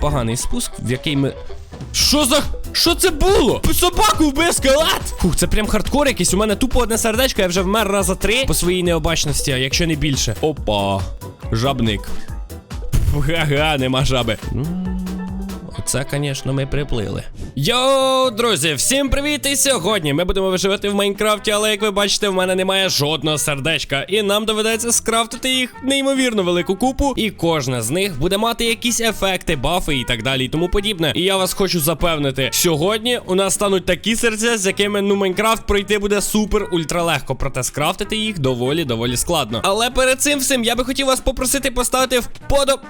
поганий спуск, в який ми. Що за. Що це було? Собаку вбив скелет! Фух, це прям хардкор якийсь. У мене тупо одне сердечко, я вже вмер раза три по своїй необачності, якщо не більше. Опа. Жабник. Ха-ха, нема жаби. М, Оце, звісно, ми приплили. Йоу, друзі, всім привіт! І сьогодні ми будемо виживати в Майнкрафті, але як ви бачите, в мене немає жодного сердечка. І нам доведеться скрафтити їх неймовірно велику купу. І кожна з них буде мати якісь ефекти, бафи і так далі, і тому подібне. І я вас хочу запевнити, сьогодні у нас стануть такі серця, з якими ну Майнкрафт пройти буде супер ультралегко. Проте скрафтити їх доволі доволі складно. Але перед цим всім я би хотів вас попросити поставити вподоб.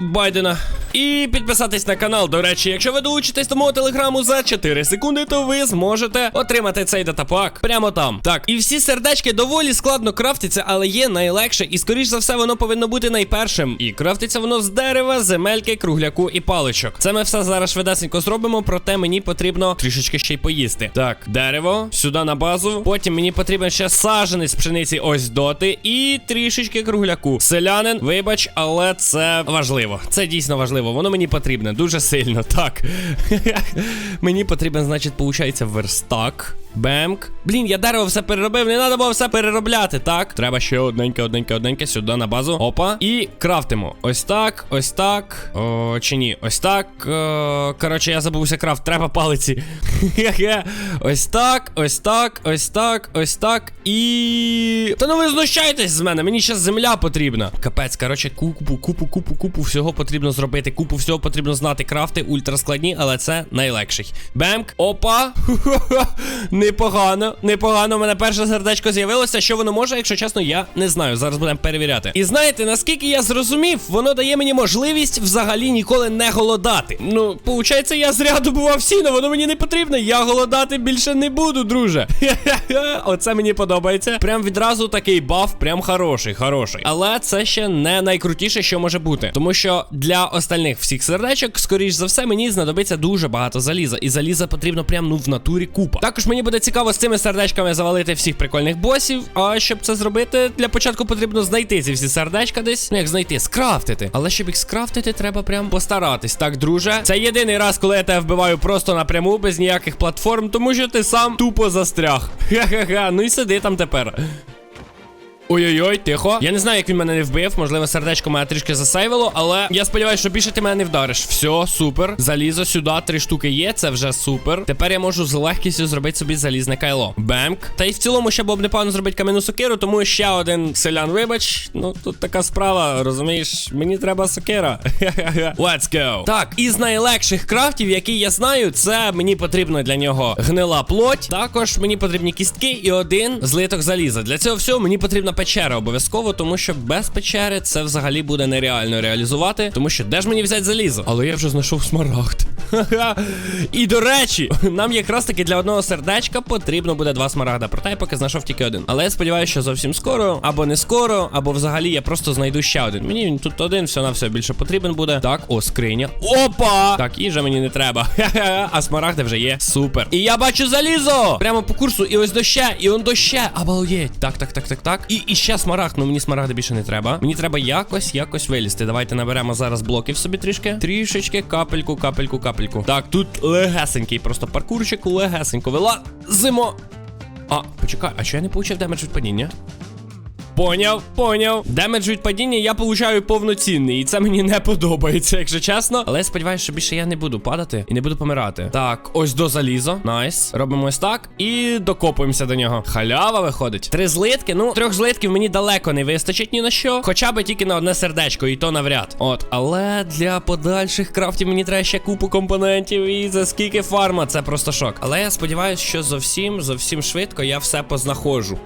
Байдена. І підписатись на канал. До речі, якщо ви долучитесь до мого телеграму за 4 секунди, то ви зможете отримати цей датапак прямо там. Так, і всі сердечки доволі складно крафтяться, але є найлегше, і скоріш за все, воно повинно бути найпершим. І крафтиться воно з дерева, земельки, кругляку і паличок. Це ми все зараз швидесенько зробимо, проте мені потрібно трішечки ще й поїсти. Так, дерево, сюди на базу. Потім мені потрібен ще саженець пшениці ось доти, і трішечки кругляку. Селянин, вибач, але це важливо. Це дійсно важливо. Воно мені потрібне дуже сильно. Так. мені потрібен, значить, получається, верстак. Бемк. Блін, я дерево все переробив, не треба було все переробляти, так? Треба ще одненьке, одненьке, одненьке сюди на базу. Опа. І крафтимо. Ось так, ось так. О, чи ні? Ось так. О, коротше, я забувся крафт. Треба палиці. Ось так, ось так, ось так, ось так. І. Та ну ви знущаєтесь з мене, мені зараз земля потрібна. Капець, коротше, купу, купу, купу, купу всього потрібно зробити. Купу всього потрібно знати. Крафти ультраскладні, але це найлегший. Бемк. Опа. Непогано, непогано. У мене перше сердечко з'явилося. Що воно може, якщо чесно, я не знаю. Зараз будемо перевіряти. І знаєте, наскільки я зрозумів, воно дає мені можливість взагалі ніколи не голодати. Ну, получається, я зря добував сіно, воно мені не потрібно. Я голодати більше не буду, друже. Оце мені подобається. Прям відразу такий баф, прям хороший, хороший. Але це ще не найкрутіше, що може бути. Тому що для остальних всіх сердечок, скоріш за все, мені знадобиться дуже багато заліза. І заліза потрібно прям ну в натурі купа. Також мені буде цікаво з цими сердечками завалити всіх прикольних босів. А щоб це зробити, для початку потрібно знайти ці всі сердечка десь. Ну як знайти, скрафтити. Але щоб їх скрафтити, треба прям постаратись. Так, друже. Це єдиний раз, коли я тебе вбиваю просто напряму, без ніяких платформ, тому що ти сам тупо застряг. Ха-ха-ха. Ну і сиди там тепер. Ой-ой-ой, тихо. Я не знаю, як він мене не вбив. Можливо, сердечко мене трішки засейвило, але я сподіваюся, що більше ти мене не вдариш. Все, супер. Залізо сюди, три штуки є. Це вже супер. Тепер я можу з легкістю зробити собі залізне кайло. Бемк. Та й в цілому ще було б непогано зробити кам'яну сокиру, тому ще один селян, вибач. Ну тут така справа, розумієш, мені треба сокира. Let's go. Так, із найлегших крафтів, які я знаю, це мені потрібно для нього гнила плоть. Також мені потрібні кістки і один злиток заліза. Для цього всього мені потрібна печера обов'язково, тому що без печери це взагалі буде нереально реалізувати. Тому що де ж мені взяти залізо? Але я вже знайшов смарагд. І до речі, нам якраз таки для одного сердечка потрібно буде два смарагда. Проте я поки знайшов тільки один. Але я сподіваюся, що зовсім скоро, або не скоро, або взагалі я просто знайду ще один. Мені він тут один, все на все більше потрібен буде. Так, о, скриня. Опа! Так, їжа мені не треба. А смарагди вже є. Супер. І я бачу залізо! Прямо по курсу, і ось до ще, і он до ще. Обалдеть. Так, так, так, так, так. І, і ще смарагд. Ну мені смарагди більше не треба. Мені треба якось, якось вилізти. Давайте наберемо зараз блоків собі трішки. Трішечки, капельку, капельку, капельку. Так, тут легесенький, просто паркурчик легесенько. Вилазимо. А, почекай, а що я не получив демедж від падіння? Поняв, поняв. Демедж від падіння я получаю повноцінний, і це мені не подобається, якщо чесно. Але я сподіваюся, що більше я не буду падати і не буду помирати. Так, ось до залізо. Найс. Робимо ось так. І докопуємося до нього. Халява виходить. Три злитки. Ну, трьох злитків мені далеко не вистачить ні на що. Хоча би тільки на одне сердечко, і то навряд. От, але для подальших крафтів мені треба ще купу компонентів. І за скільки фарма, це просто шок. Але я сподіваюся, що зовсім, зовсім швидко я все познаходжу.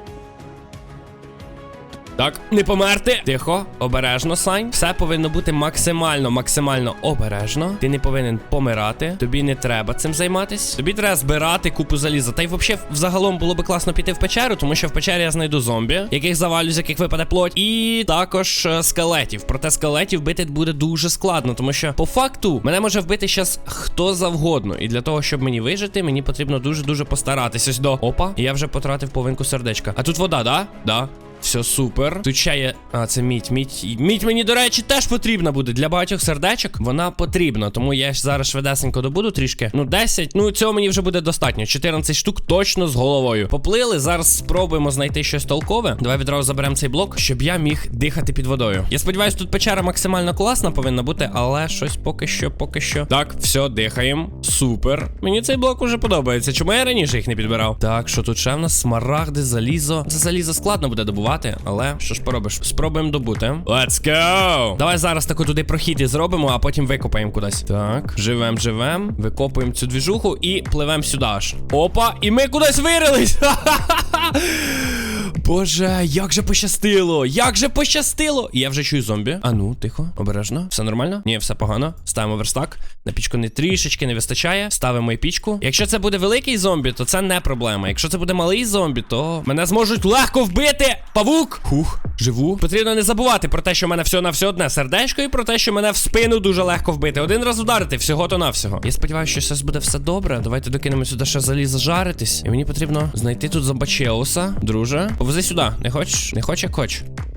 Так, не померти. Тихо, обережно, Сань. Все повинно бути максимально, максимально обережно. Ти не повинен помирати. Тобі не треба цим займатись. Тобі треба збирати купу заліза. Та й взагалі, взагалом було би класно піти в печеру, тому що в печері я знайду зомбі, яких завалю, з яких випаде плоть, і також е, скелетів. Проте скелетів бити буде дуже складно, тому що по факту мене може вбити щас хто завгодно. І для того, щоб мені вижити, мені потрібно дуже-дуже постаратись. Ось до опа, і я вже потратив половинку сердечка. А тут вода, да? Да. Все супер. Тут ще є. А, це мідь. Мідь. Мідь мені, до речі, теж потрібна буде. Для багатьох сердечок вона потрібна. Тому я ж зараз швидесенько добуду трішки. Ну, 10. Ну, цього мені вже буде достатньо. 14 штук точно з головою. Поплили. Зараз спробуємо знайти щось толкове. Давай відразу заберемо цей блок, щоб я міг дихати під водою. Я сподіваюся, тут печера максимально класна повинна бути, але щось поки що, поки що. Так, все, дихаємо. Супер. Мені цей блок уже подобається. Чому я раніше їх не підбирав? Так, що тут ще в нас? Смарагди, залізо. Це залізо складно буде добувати, але що ж поробиш? Спробуємо добути. Let's go! Давай зараз таку туди прохід і зробимо, а потім викопаємо кудись. Так, живем, живем. Викопуємо цю двіжуху і пливемо сюди аж. Опа, і ми кудись вирились! Ха-ха-ха! Боже, як же пощастило! Як же пощастило! Я вже чую зомбі. А ну, тихо, обережно. Все нормально? Ні, все погано. Ставимо верстак. На пічку не трішечки не вистачає. Ставимо і пічку. Якщо це буде великий зомбі, то це не проблема. Якщо це буде малий зомбі, то мене зможуть легко вбити. Павук! Хух, живу. Потрібно не забувати про те, що в мене все на все одне сердечко, і про те, що мене в спину дуже легко вбити. Один раз ударити, всього то навсього. Я сподіваюся, що зараз буде все добре. Давайте докинемо сюди ще залізо жаритись. І мені потрібно знайти тут зомбачеуса. Друже, повези сюди. Не хочеш? Не хоче. А!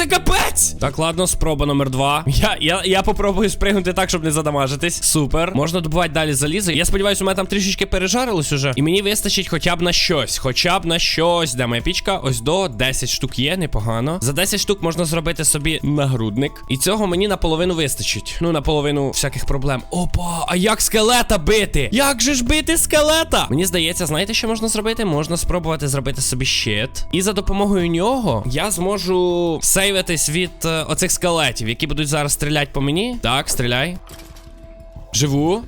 Це капець! Так, ладно, спроба номер два. Я, я, я попробую спригнути так, щоб не задамажитись. Супер. Можна добувати далі залізо. Я сподіваюся, у мене там трішечки пережарилось уже. І мені вистачить хоча б на щось. Хоча б на щось. Де моя пічка? Ось до 10 штук є, непогано. За 10 штук можна зробити собі нагрудник. І цього мені наполовину вистачить. Ну, наполовину всяких проблем. Опа, а як скелета бити? Як же ж бити скелета? Мені здається, знаєте, що можна зробити? Можна спробувати зробити собі щит. І за допомогою нього я зможу сейвитись від е, оцих скелетів, які будуть зараз стріляти по мені. Так, стріляй. Живу.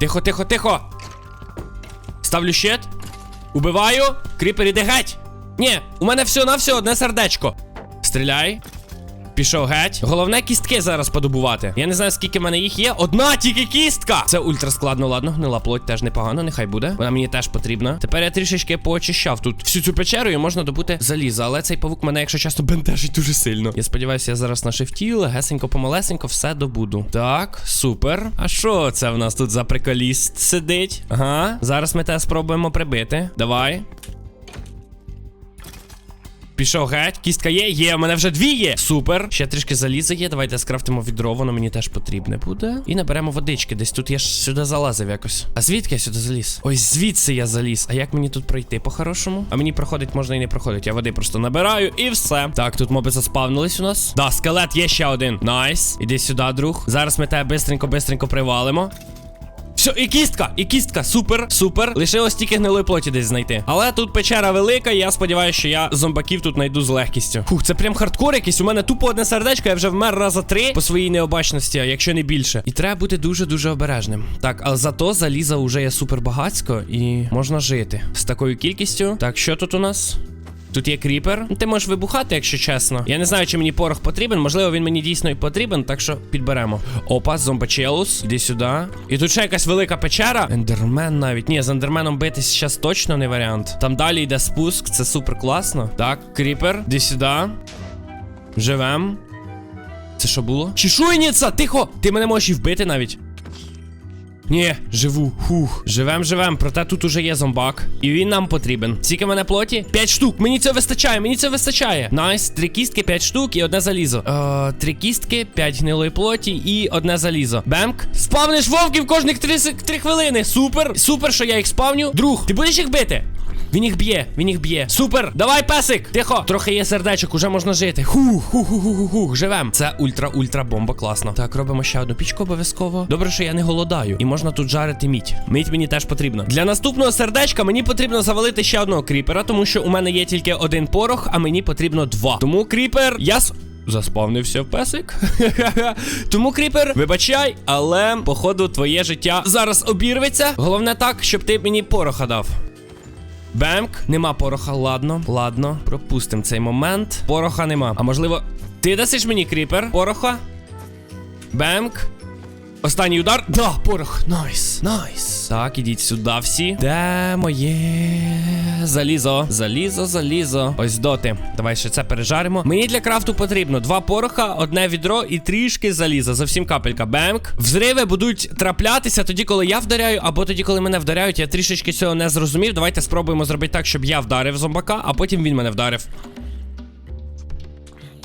Тихо, тихо, тихо. Ставлю щит. Убиваю. Кріпер іде геть. Ні, у мене все на все одне сердечко. Стріляй. Пішов геть. Головне кістки зараз подобувати. Я не знаю, скільки в мене їх є. Одна тільки кістка. Це ультра складно, ладно. Гнила плоть теж непогано, нехай буде. Вона мені теж потрібна. Тепер я трішечки поочищав тут всю цю печеру і можна добути залізо. Але цей павук мене, якщо часто, бентежить дуже сильно. Я сподіваюся, я зараз на шифті, легесенько помалесенько все добуду. Так, супер. А що це в нас тут за приколіст сидить? Ага. Зараз ми те спробуємо прибити. Давай. Пішов геть, кістка є, є, у мене вже дві є. Супер. Ще трішки заліза є. Давайте скрафтимо відро, воно мені теж потрібне буде. І наберемо водички. Десь тут я ж сюди залазив якось. А звідки я сюди заліз? Ось звідси я заліз. А як мені тут пройти по-хорошому? А мені проходить можна і не проходить. Я води просто набираю і все. Так, тут моби заспавнились у нас. Да, скелет є ще один. Найс. Іди сюди, друг. Зараз ми тебе бистренько-бистренько привалимо. Все, і кістка, і кістка, супер, супер. Лишилось тільки гнилої плоті десь знайти. Але тут печера велика, і я сподіваюся, що я зомбаків тут знайду з легкістю. Фух, це прям хардкор якийсь. У мене тупо одне сердечко, я вже вмер раза три по своїй необачності, а якщо не більше. І треба бути дуже-дуже обережним. Так, але зато заліза вже є супер багацько і можна жити з такою кількістю. Так, що тут у нас? Тут є кріпер. Ти можеш вибухати, якщо чесно. Я не знаю, чи мені порох потрібен. Можливо, він мені дійсно і потрібен, так що підберемо. Опа, зомбачелус. Іди сюди. І тут ще якась велика печера. Ендермен навіть. Ні, з ендерменом битись зараз точно не варіант. Там далі йде спуск, це супер класно. Так, кріпер, іди сюди. Живем. Це що було? Чешуйниця! Тихо! Ти мене можеш і вбити навіть. Ні, живу. Хух. Живем, живем. Проте тут уже є зомбак. І він нам потрібен. Скільки мене плоті? П'ять штук. Мені це вистачає, мені це вистачає. Найс, три кістки, п'ять штук і одне залізо. Е, три кістки, п'ять гнилої плоті і одне залізо. Бемк. Спавниш вовків кожних три, три хвилини. Супер. Супер, що я їх спавню. Друг, ти будеш їх бити? Він їх б'є, він їх б'є. Супер! Давай, песик! Тихо! Трохи є сердечок, уже можна жити. Хух, хух, хух, хух, хух, живем. Це ультра-ультра бомба, класно. Так, робимо ще одну пічку обов'язково. Добре, що я не голодаю. І можна тут жарити мідь. Мідь мені теж потрібна. Для наступного сердечка мені потрібно завалити ще одного кріпера, тому що у мене є тільки один порох, а мені потрібно два. Тому кріпер, я. Заспавнився песик. Тому кріпер, вибачай, але походу твоє життя зараз обірветься. Головне так, щоб ти мені пороха дав. Бемк, нема пороха, ладно, ладно, пропустимо цей момент. Пороха нема. А можливо, ти дасиш мені кріпер? Пороха? Бемк. Останній удар. Да, порох. Найс. Найс. Так, ідіть сюди всі. Де моє залізо? Залізо, залізо. Ось доти. Давай ще це пережаримо. Мені для крафту потрібно два пороха, одне відро і трішки заліза. Зовсім капелька. Бемк. Взриви будуть траплятися тоді, коли я вдаряю, або тоді, коли мене вдаряють. Я трішечки цього не зрозумів. Давайте спробуємо зробити так, щоб я вдарив зомбака, а потім він мене вдарив.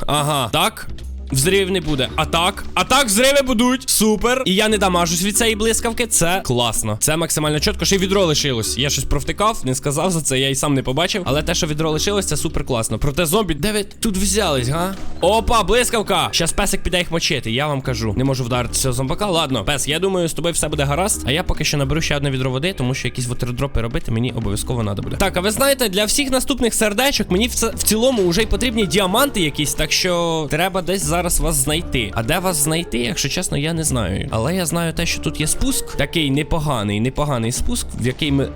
Ага, так. Взривів не буде. А так, а так, зриви будуть. Супер. І я не дамажусь від цієї блискавки. Це класно. Це максимально чітко. Ще й відро лишилось. Я щось провтикав, не сказав за це, я й сам не побачив. Але те, що відро лишилось, це супер класно. Проте зомбі, де ви тут взялись, га? Опа, блискавка! Щас песик піде їх мочити. Я вам кажу. Не можу вдарити цього зомбака. Ладно, пес, я думаю, з тобою все буде гаразд. А я поки що наберу ще одне відро води, тому що якісь вотердропи робити мені обов'язково треба буде. Так, а ви знаєте, для всіх наступних сердечок мені в, в цілому вже й потрібні діаманти якісь, так що треба десь зараз вас знайти. А де вас знайти, якщо чесно, я не знаю. Але я знаю те, що тут є спуск. Такий непоганий, непоганий спуск, в який ми.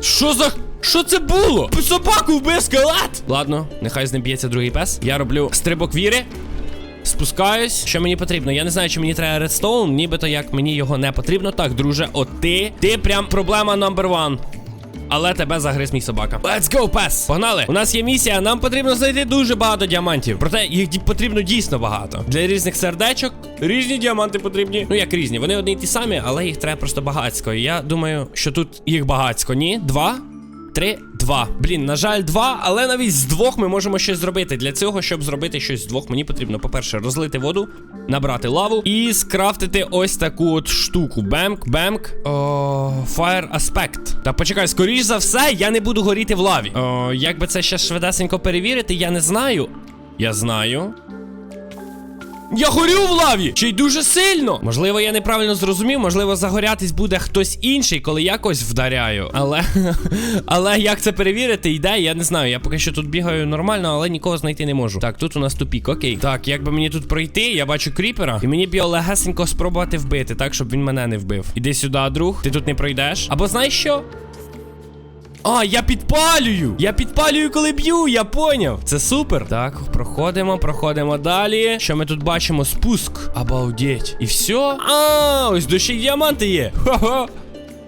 Що за. Що це було? Собаку вбив скелет! Ладно, нехай з ним б'ється другий пес. Я роблю стрибок віри. Спускаюсь. Що мені потрібно? Я не знаю, чи мені треба редстоун, нібито як мені його не потрібно. Так, друже, от ти. Ти прям проблема номер one. Але тебе загриз мій собака. Let's go, пес! Погнали! У нас є місія, нам потрібно знайти дуже багато діамантів. Проте їх потрібно дійсно багато. Для різних сердечок різні діаманти потрібні. Ну як різні, вони одні й ті самі, але їх треба просто багацько. Я думаю, що тут їх багацько. Ні? Два? Три, два. Блін, на жаль, два, але навіть з двох ми можемо щось зробити. Для цього, щоб зробити щось з двох, мені потрібно, по-перше, розлити воду, набрати лаву і скрафтити ось таку от штуку. Бемк, бемк. О, Fire Aspect. Та почекай, скоріш за все, я не буду горіти в лаві. О, як би це ще швидесенько перевірити, я не знаю. Я знаю. Я горю в лаві! Ще й дуже сильно. Можливо, я неправильно зрозумів, можливо, загорятись буде хтось інший, коли я когось вдаряю. Але. Але як це перевірити, йде, я не знаю. Я поки що тут бігаю нормально, але нікого знайти не можу. Так, тут у нас тупік, окей. Так, як би мені тут пройти, я бачу кріпера, і мені б його легесенько спробувати вбити, так, щоб він мене не вбив. Іди сюди, друг, ти тут не пройдеш. Або знаєш що? А, я підпалюю! Я підпалюю, коли б'ю, я поняв. Це супер. Так, проходимо, проходимо далі. Що ми тут бачимо? Спуск. Обалдеть. І все? А, ось дощі діаманти є. Хо-хо.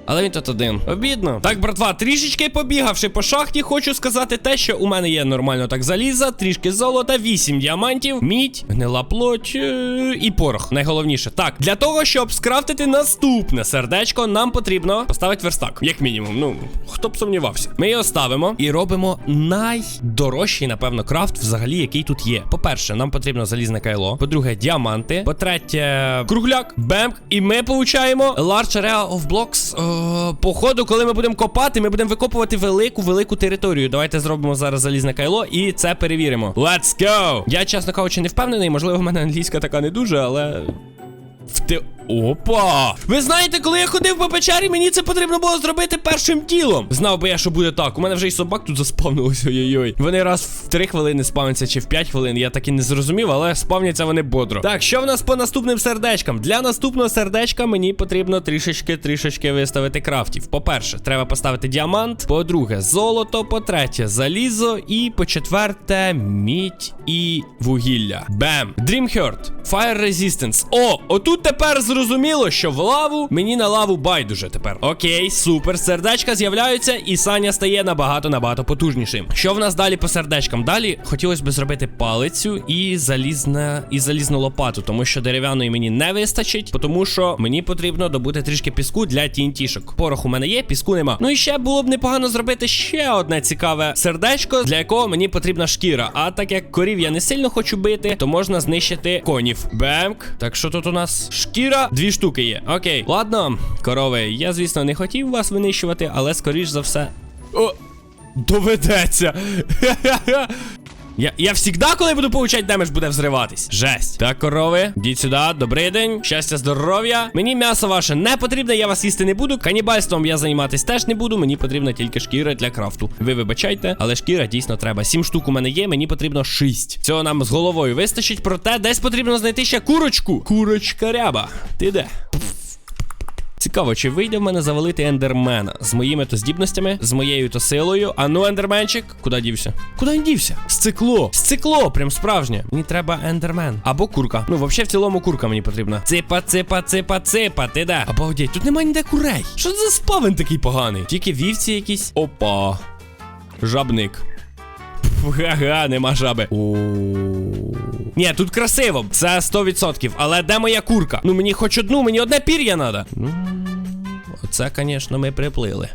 Але він тут один. Обідно. Так, братва, трішечки побігавши по шахті, хочу сказати те, що у мене є нормально так заліза, трішки золота, 8 діамантів, мідь, гнила плоть е, і порох. Найголовніше. Так, для того, щоб скрафтити наступне сердечко, нам потрібно поставити верстак. Як мінімум. Ну, хто б сумнівався. Ми його ставимо і робимо найдорожчий, напевно, крафт, взагалі, який тут є. По-перше, нам потрібно залізне кайло. По-друге, діаманти. По-третє, кругляк, бемк. І ми получаємо large area of blocks. О, походу, коли ми будемо копати, ми будемо викопувати велику велику територію. Давайте зробимо зараз залізне кайло і це перевіримо. Let's go! Я, чесно кажучи, не впевнений. Можливо, в мене англійська така не дуже, але. В те... Опа! Ви знаєте, коли я ходив по печері, мені це потрібно було зробити першим ділом. Знав би я, що буде так. У мене вже й собак тут заспавнилося. Ой-ой-ой. Вони раз в 3 хвилини спавняться чи в 5 хвилин. Я так і не зрозумів, але спавняться вони бодро. Так, що в нас по наступним сердечкам? Для наступного сердечка мені потрібно трішечки трішечки виставити крафтів. По-перше, треба поставити діамант. По-друге, золото. По-третє, залізо. І по-четверте, мідь і вугілля. Бем! Dreamheart. Fire Resistance. О, отут тепер зрозуміло, що в лаву мені на лаву байдуже тепер. Окей, супер. Сердечка з'являються, і Саня стає набагато набагато потужнішим. Що в нас далі по сердечкам? Далі хотілося б зробити палицю і залізне, і залізну лопату, тому що дерев'яної мені не вистачить, тому що мені потрібно добути трішки піску для тінтішок. Порох у мене є, піску нема. Ну і ще було б непогано зробити ще одне цікаве сердечко, для якого мені потрібна шкіра. А так як корів я не сильно хочу бити, то можна знищити конів. Бемк. Так що тут у нас шкіра, дві штуки є. Окей, ладно, корови. Я, звісно, не хотів вас винищувати, але скоріш за все. О! Доведеться. Я, я всегда, коли буду получати демедж, буде взриватись. Жесть. Так, корови, йдіть сюди, добрий день. Щастя, здоров'я. Мені м'ясо ваше не потрібне, я вас їсти не буду. Канібальством я займатись теж не буду. Мені потрібна тільки шкіра для крафту. Ви вибачайте, але шкіра дійсно треба. Сім штук у мене є, мені потрібно шість. Цього нам з головою вистачить, проте десь потрібно знайти ще курочку. Курочка ряба. Ти де? Цікаво, чи вийде в мене завалити ендермена з моїми то здібностями, з моєю то силою. А ну, ендерменчик, куди дівся? Куди він дівся? Стекло. Стекло, прям справжнє. Мені треба ендермен. Або курка. Ну, взагалі, в цілому курка мені потрібна. Ципа, ципа, ципа, ципа, ти де? Обалдеть, тут немає ніде курей. Що це за спавен такий поганий? Тільки вівці якісь. Опа. Жабник. Га-га, нема жаби. Ні, тут красиво, це 100%. Але де моя курка? Ну мені хоч одну, мені одне пір'я треба. Ну, оце, звісно, ми приплили.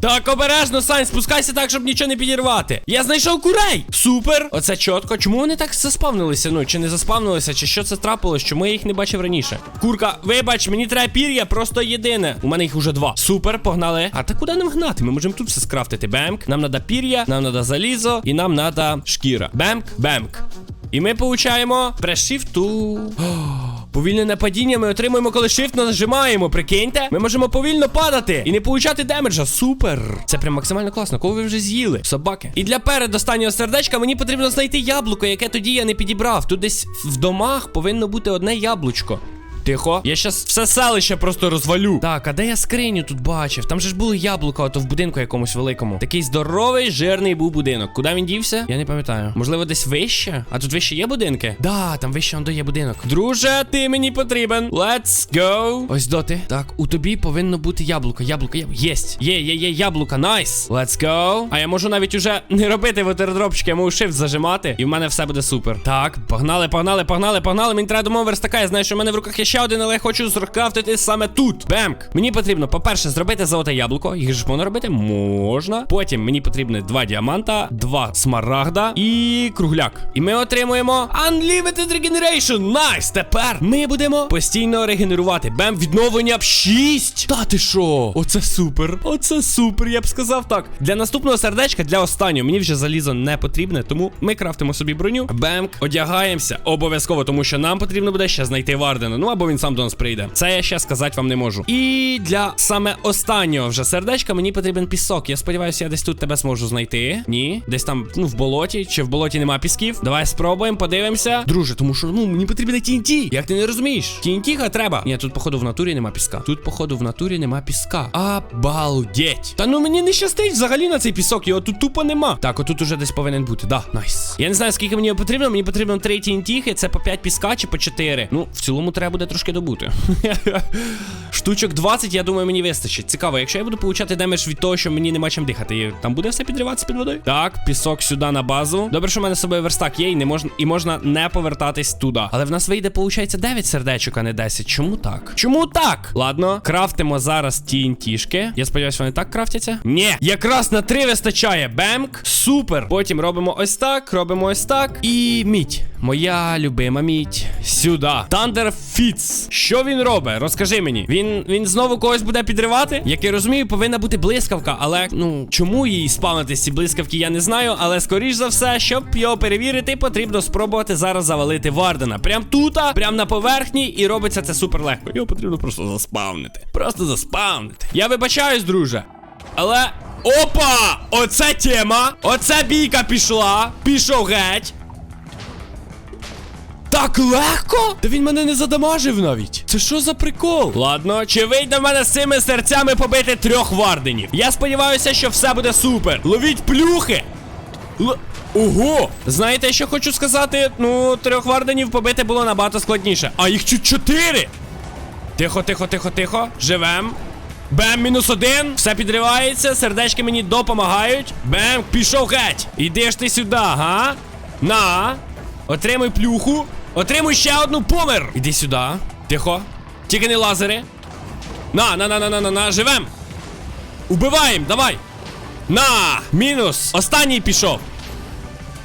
Так, обережно, Сань, спускайся так, щоб нічого не підірвати. Я знайшов курей! Супер! Оце чітко. Чому вони так заспавнилися? Ну, чи не заспавнилися, чи що це трапилось? Чому я їх не бачив раніше? Курка, вибач, мені треба пір'я, просто єдине. У мене їх уже два. Супер, погнали. А та куди нам гнати? Ми можемо тут все скрафтити. Бемк. Нам треба пір'я, нам треба залізо, і нам треба шкіра. Бемк, бемк. І ми получаємо прешифту. Повільне падіння ми отримуємо, коли shift нажимаємо. Прикиньте, ми можемо повільно падати і не получати демеджа. Супер! Це прям максимально класно. Кого ви вже з'їли? Собаки. І для передостаннього сердечка мені потрібно знайти яблуко, яке тоді я не підібрав. Тут десь в домах повинно бути одне яблучко. Тихо, я щас все селище просто розвалю. Так, а де я скриню тут бачив? Там же ж було яблуко, ото в будинку якомусь великому. Такий здоровий, жирний був будинок. Куди він дівся? Я не пам'ятаю. Можливо, десь вище? А тут вище є будинки? Да, там вище он є будинок. Друже, ти мені потрібен. Let's go. Ось доти. Так, у тобі повинно бути яблуко. Яблуко, яблуко. Єсть. Є, є, є яблука. Найс. Let's go. А я можу навіть уже не робити ватердропчики, я можу shift зажимати, і в мене все буде супер. Так, погнали, погнали, погнали, погнали. Мені треба до мого верстака. Я знаю, що в мене в руках є ще один, але я хочу зрокрафтити саме тут. Бемк. Мені потрібно, по-перше, зробити золоте яблуко. Їх ж можна робити? Можна. Потім мені потрібно два діаманта, два смарагда і кругляк. І ми отримуємо Unlimited Regeneration. Найс! Тепер ми будемо постійно регенерувати. Бем, відновлення б 6. Та ти що? Оце супер. Оце супер, я б сказав так. Для наступного сердечка, для останнього, мені вже залізо не потрібне, тому ми крафтимо собі броню. Бемк, одягаємося обов'язково, тому що нам потрібно буде ще знайти Вардена. Ну або він сам до нас прийде. Це я ще сказати вам не можу. І для саме останнього вже сердечка мені потрібен пісок. Я сподіваюся, я десь тут тебе зможу знайти. Ні, десь там, ну, в болоті, чи в болоті нема пісків. Давай спробуємо, подивимося. Друже, тому що ну мені потрібен TNT. Як ти не розумієш? TNT треба. Ні, тут, походу, в натурі нема піска. Тут, походу, в натурі нема піска. Обалдеть. Та ну мені не щастить взагалі на цей пісок. Його тут тупо нема. Так, отут уже десь повинен бути. Да, найс. Я не знаю, скільки мені потрібно. Мені потрібно 3 TNT, це по 5 піска чи по 4. Ну, в цілому треба буде трошки добути. Штучок 20, я думаю, мені вистачить. Цікаво, якщо я буду получати демедж від того, що мені нема чим дихати, там буде все підриватися під водою? Так, пісок сюди на базу. Добре, що в мене з собою верстак є, і не можна і можна не повертатись туди. Але в нас вийде, виходить, 9 сердечок, а не 10. Чому так? Чому так? Ладно, крафтимо зараз TNT-шки. Я сподіваюся, вони так крафтяться. Ні, якраз на 3 вистачає. Бемк. Супер. Потім робимо ось так, робимо ось так. І мідь. Моя любима мідь. Сюди. Thunder Fits. Що він робить? Розкажи мені. Він він знову когось буде підривати? Як я розумію, повинна бути блискавка, але ну чому їй спавнити ці блискавки, я не знаю. Але скоріш за все, щоб його перевірити, потрібно спробувати зараз завалити Вардена. Прям тут, прям на поверхні, і робиться це супер легко. Його потрібно просто заспавнити. Просто заспавнити. Я вибачаюсь, друже. Але. Опа! Оце тема! Оце бійка пішла! Пішов геть! Так легко? Та він мене не задамажив навіть. Це що за прикол? Ладно, чи вийде в мене з цими серцями побити трьох варденів? Я сподіваюся, що все буде супер. Ловіть плюхи! Л... Ого! Знаєте, що хочу сказати? Ну, трьох варденів побити було набагато складніше. А їх чуть чотири! Тихо, тихо, тихо, тихо. Живем. Бем, мінус один. Все підривається. Сердечки мені допомагають. Бем, пішов геть. Іди ж ти сюди, га? На. Отримуй плюху. Отримуй ще одну помер. Іди сюди. Тихо. Тільки не лазери. На, на, на, на, на, на, на. Живем. Убиваємо, давай. На! Мінус. Останній пішов.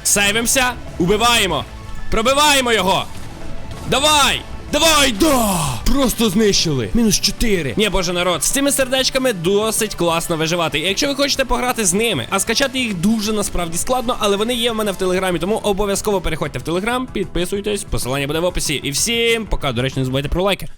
Сейвимося. Убиваємо. Пробиваємо його. Давай! Давай, да! Просто знищили. Мінус 4. Ні, боже народ, з цими сердечками досить класно виживати. І якщо ви хочете пограти з ними, а скачати їх дуже насправді складно, але вони є в мене в телеграмі, тому обов'язково переходьте в телеграм, підписуйтесь, посилання буде в описі. І всім пока, до речі, не забувайте про лайки.